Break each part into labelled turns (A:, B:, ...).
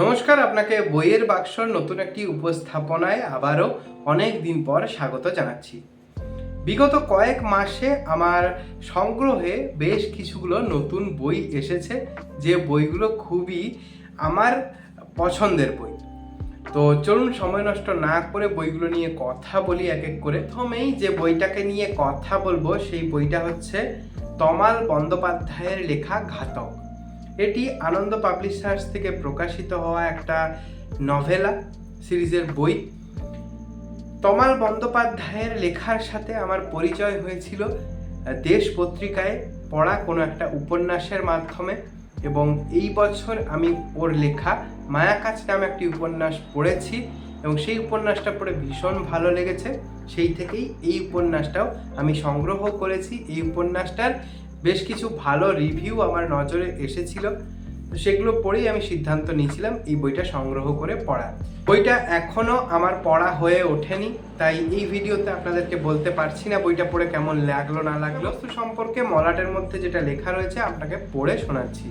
A: নমস্কার, আপনাকে বইয়ের বাক্সর নতুন একটি উপস্থাপনায় আবারও অনেক দিন পর স্বাগত জানাচ্ছি। বিগত কয়েক মাসে আমার সংগ্রহে বেশ কিছুগুলো নতুন বই এসেছে, যে বইগুলো খুবই আমার পছন্দের বই। তো চলুন, সময় নষ্ট না করে বইগুলো নিয়ে কথা বলি এক এক করে। প্রথমেই যে বইটাকে নিয়ে কথা বলব, সেই বইটা হচ্ছে তমাল বন্দ্যোপাধ্যায়ের লেখা ঘাতক। এটি আনন্দ পাবলিশার্স থেকে প্রকাশিত হওয়া একটা নভেলা সিরিজের বই। তমাল বন্দ্যোপাধ্যায়ের লেখার সাথে আমার পরিচয় হয়েছিল, দেশ পত্রিকায় পড়া কোনো একটা উপন্যাসের মাধ্যমে এবং এই বছর আমি ওর লেখা মায়াকাচ নামে একটি উপন্যাস পড়েছি এবং সেই উপন্যাসটা পড়ে ভীষণ ভালো লেগেছে। সেই থেকেই এই উপন্যাসটাও আমি সংগ্রহ করেছি। এই উপন্যাসটার বেশ কিছু ভালো রিভিউ আমার নজরে এসেছিল। তো সেগুলো পড়েই আমি সিদ্ধান্ত নিয়েছিলাম এই বইটা সংগ্রহ করে পড়া বইটা এখনও আমার পড়া হয়ে ওঠেনি, তাই এই ভিডিওতে আপনাদেরকে বলতে পারছি না বইটা পড়ে কেমন লাগল, না লাগল। বস্তু সম্পর্কে মলাটের মধ্যে যেটা লেখা রয়েছে, আপনাকে পড়ে শোনাচ্ছি।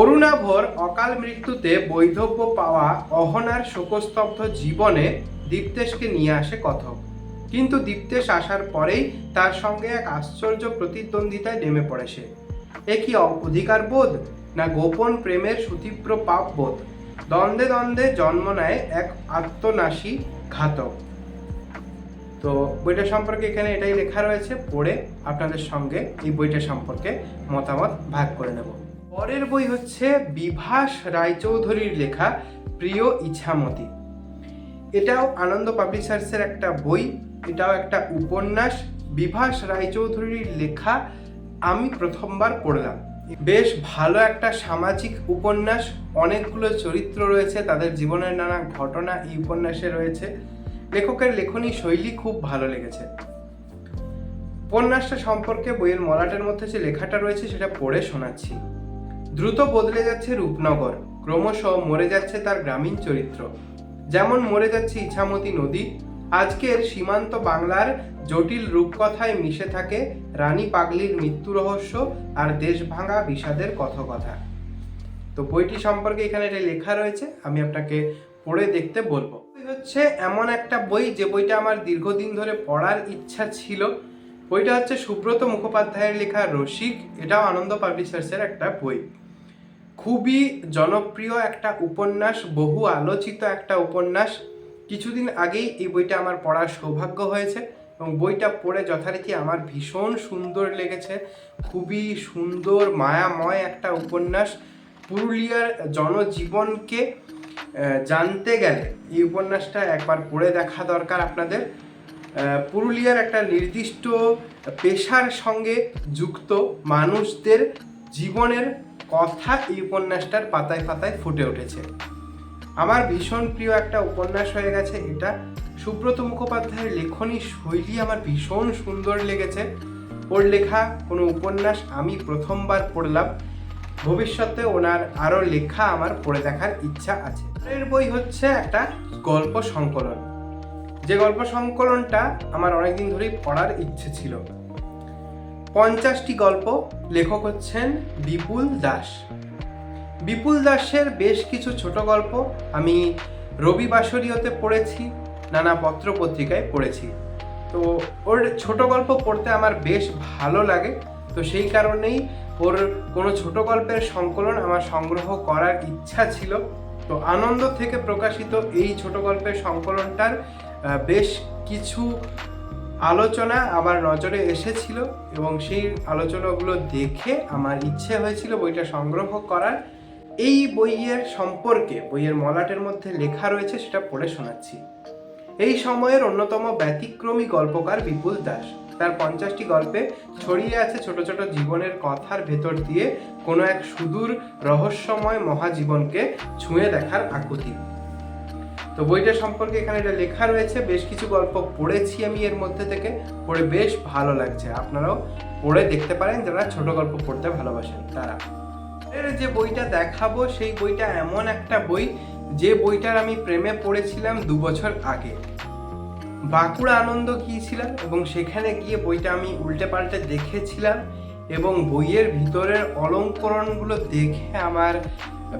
A: অরুণাভর অকাল মৃত্যুতে বৈধব্য পাওয়া অহনার শোকস্তব্ধ জীবনে দীপ্তেশকে নিয়ে আসে কথক। কিন্তু দীপ্তেশ আসার পরেই তার সঙ্গে এক আশ্চর্য প্রতিদ্বন্দ্বিতায় নেমে পড়ে সে। এ কি অধিকার বোধ না গোপন প্রেমের সুতীব্র পাপ বোধ? দ্বন্দ্বে দ্বন্দ্বে জন্ম নেয় এক আত্মনাশী ঘাতক। তো বইটা সম্পর্কে এখানে এটাই লেখা রয়েছে, পড়ে আপনাদের সঙ্গে এই বইটা সম্পর্কে মতামত ভাগ করে নেব। পরের বই হচ্ছে বিভাস রায়চৌধুরীর লেখা প্রিয় ইছামতি। এটাও আনন্দ পাবলিশার্সের একটা বই এটাও একটা উপন্যাস। বিভাস রায়চৌধুরীর লেখা আমি প্রথমবার পড়লাম। বেশ ভালো একটা সামাজিক উপন্যাস। অনেকগুলো চরিত্র রয়েছে, তাদের জীবনের নানা ঘটনা এই উপন্যাসে রয়েছে। লেখকের লেখনী শৈলী খুব ভালো লেগেছে। উপন্যাসটা সম্পর্কে বইয়ের মলাটের মধ্যে যে লেখাটা রয়েছে, সেটা পড়ে শোনাচ্ছি। দ্রুত বদলে যাচ্ছে রূপনগর। ক্রমশ মরে যাচ্ছে তার গ্রামীণ চরিত্র। যেমন মরে যাচ্ছে ইছামতি নদী আজকের সীমান্ত বাংলার জটিল রূপকথায় মিশে থাকে রানী পাগলির মৃত্যু রহস্য আর দেশ ভাঙা বিষাদের কথকথা। তো বইটি সম্পর্কে এখানে এটা লেখা রয়েছে, আমি আপনাকে পড়ে দেখতে বলব। হচ্ছে এমন একটা বই যে বইটা আমার দীর্ঘদিন ধরে পড়ার ইচ্ছা ছিল। বইটা হচ্ছে সুব্রত মুখোপাধ্যায়ের লেখা রসিক, এটাও আনন্দ পাবলিশার্সের একটা বই। খুবই জনপ্রিয় একটা উপন্যাস, বহু আলোচিত একটা উপন্যাস কিছুদিন আগেই এই বইটা আমার পড়ার সৌভাগ্য হয়েছে এবং বইটা পড়ে যথারীতি আমার ভীষণ সুন্দর লেগেছে। খুবই সুন্দর, মায়াময় একটা উপন্যাস। পুরুলিয়ার জনজীবনকে জানতে গেলে এই উপন্যাসটা একবার পড়ে দেখা দরকার আপনাদের। পুরুলিয়ার একটা নির্দিষ্ট পেশার সঙ্গে যুক্ত মানুষদের জীবনের কথা এই উপন্যাসটার পাতায় পাতায় ফুটে উঠেছে। আমার ভীষণ প্রিয় একটা উপন্যাস হয়ে গেছে এটা। সুব্রত মুখোপাধ্যায়ের লেখনী শৈলী আমার ভীষণ সুন্দর লেগেছে। ওর লেখা, কোনো উপন্যাস আমি প্রথমবার পড়লাম। ভবিষ্যতে ওনার আরও লেখা আমার পড়ে দেখার ইচ্ছা আছে। এর বই হচ্ছে একটা গল্প সংকলন। যে গল্প সংকলনটা আমার অনেকদিন ধরেই পড়ার ইচ্ছে ছিল। পঞ্চাশটি গল্প লেখক হচ্ছেন বিপুল দাস। বিপুল দাসের বেশ কিছু ছোট গল্প আমি রবি বাসরীয়তে পড়েছি, নানা পত্র পত্রিকায় পড়েছি। তো ওর ছোট গল্প পড়তে আমার বেশ ভালো লাগে। তো সেই কারণেই ওর কোনো ছোট গল্পের সংকলন আমার সংগ্রহ করার ইচ্ছা ছিল। তো আনন্দ থেকে প্রকাশিত এই ছোট গল্পের সংকলনটার বেশ কিছু আলোচনা আমার নজরে এসেছিল এবং সেই আলোচনাগুলো দেখে আমার ইচ্ছে হয়েছিল বইটা সংগ্রহ করার। এই বইয়ের সম্পর্কে, বইয়ের মলাটের মধ্যে লেখা রয়েছে সেটা পড়ে শোনাচ্ছি। এই সময়ের অন্যতম ব্যতিক্রমী গল্পকার বিপুল দাস। তার পঞ্চাশটি গল্পে ছড়িয়ে আছে ছোট ছোট জীবনের কথার ভেতর দিয়ে কোনো এক সুদূর রহস্যময় মহাজীবনকে ছুঁয়ে দেখার আকুতি। তো বইটা সম্পর্কে এখানে এটা লেখা রয়েছে, বেশ কিছু গল্প পড়েছি আমি এর মধ্যে থেকে, পড়ে বেশ ভালো লাগছে। আপনারাও পড়ে দেখতে পারেন যারা ছোট গল্প পড়তে ভালোবাসেন, তারা। এর যে বইটা দেখাবো, সেই বইটা এমন একটা বই যে বইটার আমি প্রেমে পড়েছিলাম দু বছর আগে। বাঁকুড়া আনন্দ গিয়েছিলাম এবং সেখানে গিয়ে বইটা আমি উল্টে পাল্টে দেখেছিলাম এবং বইয়ের ভিতরের অলঙ্করণগুলো দেখে আমার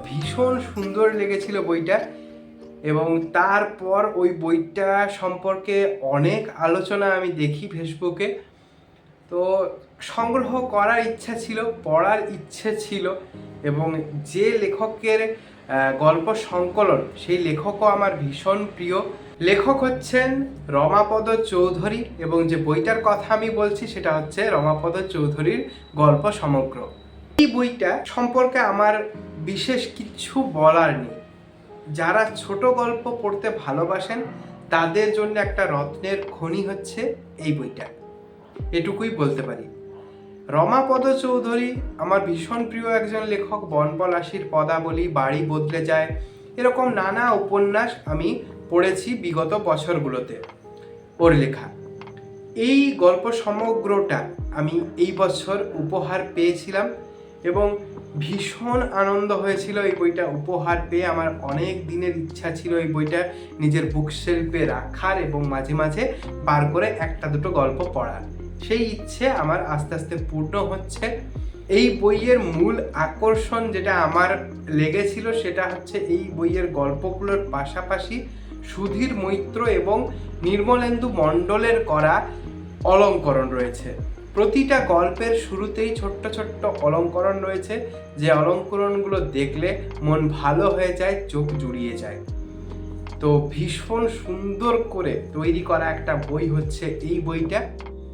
A: ভীষণ সুন্দর লেগেছিল বইটা এবং তারপর ওই বইটা সম্পর্কে অনেক আলোচনা আমি দেখি ফেসবুকে। তো সংগ্রহ করার ইচ্ছা ছিল, পড়ার ইচ্ছে ছিল এবং যে লেখকের গল্প সংকলন, সেই লেখকও আমার ভীষণ প্রিয়। লেখক হচ্ছেন রমাপদ চৌধুরী এবং যে বইটার কথা আমি বলছি সেটা হচ্ছে রমাপদ চৌধুরীর গল্প সমগ্র। এই বইটা সম্পর্কে আমার বিশেষ কিছু বলার নেই। যারা ছোট গল্প পড়তে ভালোবাসেন, তাদের জন্য একটা রত্নের খনি হচ্ছে এই বইটা। এটুকুই বলতে পারি। রমাপদ চৌধুরী আমার ভীষণ প্রিয় একজন লেখক বনপলাশির পদাবলী, বাড়ি বদলে যায়, এরকম নানা উপন্যাস আমি পড়েছি বিগত বছরগুলোতে ওর লেখা। এই গল্প সমগ্রটা আমি এই বছর উপহার পেয়েছিলাম এবং ভীষণ আনন্দ হয়েছিল এই বইটা উপহার পেয়ে। আমার অনেক দিনের ইচ্ছা ছিল এই বইটা নিজের বুক শেলফে রাখার এবং মাঝে মাঝে বার করে একটা দুটো গল্প পড়ার। সেই ইচ্ছে আমার আস্তে আস্তে পূর্ণ হচ্ছে। এই বইয়ের মূল আকর্ষণ যেটা আমার লেগেছিল সেটা হচ্ছে এই বইয়ের গল্পগুলোর পাশাপাশি সুধীর মৈত্র এবং নির্মলেন্দু মণ্ডলের করা অলঙ্করণ রয়েছে। প্রতিটা গল্পের শুরুতেই ছোট্ট ছোট্ট অলঙ্করণ রয়েছে। যে অলঙ্করণগুলো দেখলে মন ভালো হয়ে যায়, চোখ জুড়িয়ে যায়। তো ভীষণ সুন্দর করে তৈরি করা একটা বই হচ্ছে এই বইটা।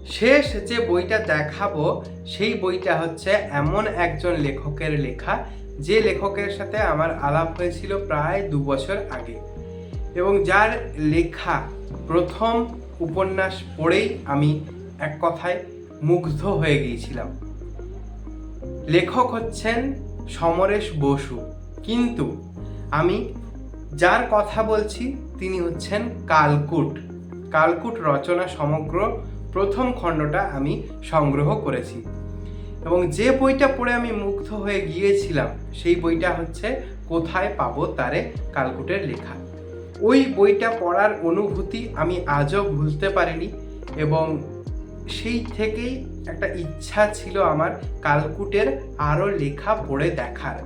A: শেষ যে বইটা দেখাবো, সেই বইটা হচ্ছে এমন একজন লেখকের লেখা, যে লেখকের সাথে আমার আলাপ হয়েছিল প্রায় দু বছর আগে। এবং যার লেখা প্রথম উপন্যাস পড়েই আমি এক কথায় মুগ্ধ হয়ে গিয়েছিলাম। লেখক হচ্ছেন সমরেশ বসু। কিন্তু আমি যার কথা বলছি, তিনি হচ্ছেন কালকুট। কালকুট রচনা সমগ্র প্রথম খণ্ডটা আমি সংগ্রহ করেছি। এবং যে বইটা পড়ে আমি মুগ্ধ হয়ে গিয়েছিলাম, সেই বইটা হচ্ছে কোথায় পাবো তারে কালকুটের লেখা। ওই বইটা পড়ার অনুভূতি আমি আজও ভুলতে পারিনি এবং সেই থেকেই একটা ইচ্ছা ছিল আমার কালকুটের আরও লেখা পড়ে দেখার।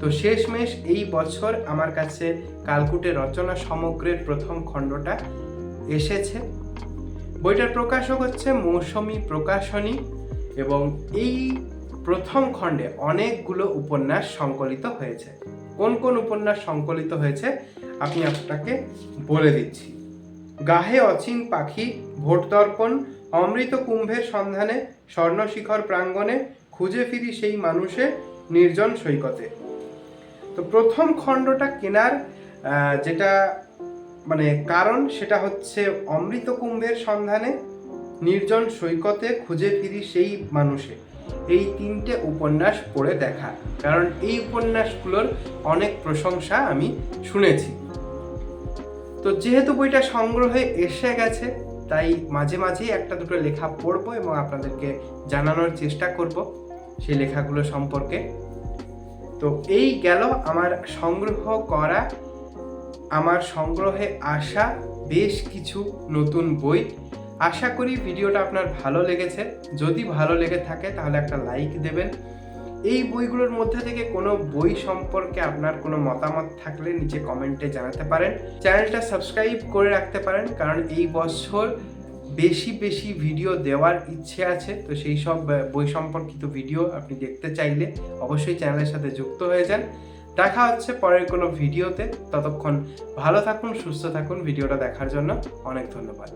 A: তো শেষমেশ এই বছর আমার কাছে কালকুটের রচনা সমগ্রের প্রথম খণ্ডটা এসেছে। বইটার প্রকাশক হচ্ছে মৌসুমী প্রকাশনী এবং এই প্রথম খণ্ডে অনেকগুলো উপন্যাস সংকলিত হয়েছে। কোন কোন উপন্যাস সংকলিত হয়েছে আমি আপনাকে বলে দিচ্ছি। গাহে অচিন পাখি, ভোট দর্পণ, অমৃত কুম্ভের সন্ধানে স্বর্ণশিখর প্রাঙ্গণে, খুঁজে ফিরি সেই মানুষে, নির্জন সৈকতে। তো প্রথম খণ্ডটা কেনার যেটা মানে কারণ সেটা হচ্ছে অমৃত কুম্ভের সন্ধানে নির্জন সৈকতে খুঁজে ফিরি সেই মানুষে। এই তিনটে উপন্যাস পড়ে দেখা। কারণ এই উপন্যাসগুলোর অনেক প্রশংসা আমি শুনেছি। তো যেহেতু বইটা সংগ্রহে এসে গেছে, তাই মাঝে মাঝেই একটা দুটো লেখা পড়ব এবং আপনাদেরকে জানানোর চেষ্টা করব সেই লেখাগুলো সম্পর্কে। তো এই গেল আমার সংগ্রহ করা আমার সংগ্রহে আসা বেশ কিছু নতুন বই। আশা করি ভিডিওটা আপনার ভালো লেগেছে। যদি ভালো লেগে থাকে তাহলে একটা লাইক দেবেন। এই বইগুলোর মধ্যে থেকে কোনো বই সম্পর্কে আপনার কোনো মতামত থাকলে নিচে কমেন্টে জানাতে পারেন। চ্যানেলটা সাবস্ক্রাইব করে রাখতে পারেন, কারণ এই বছর বেশি বেশি ভিডিও দেওয়ার ইচ্ছে আছে। তো সেই সব বই সম্পর্কিত ভিডিও আপনি দেখতে চাইলে অবশ্যই চ্যানেলের সাথে যুক্ত হয়ে যান। দেখা হচ্ছে পরের কোনো ভিডিওতে। ততক্ষণ ভালো থাকুন, সুস্থ থাকুন। ভিডিওটা দেখার জন্য অনেক ধন্যবাদ।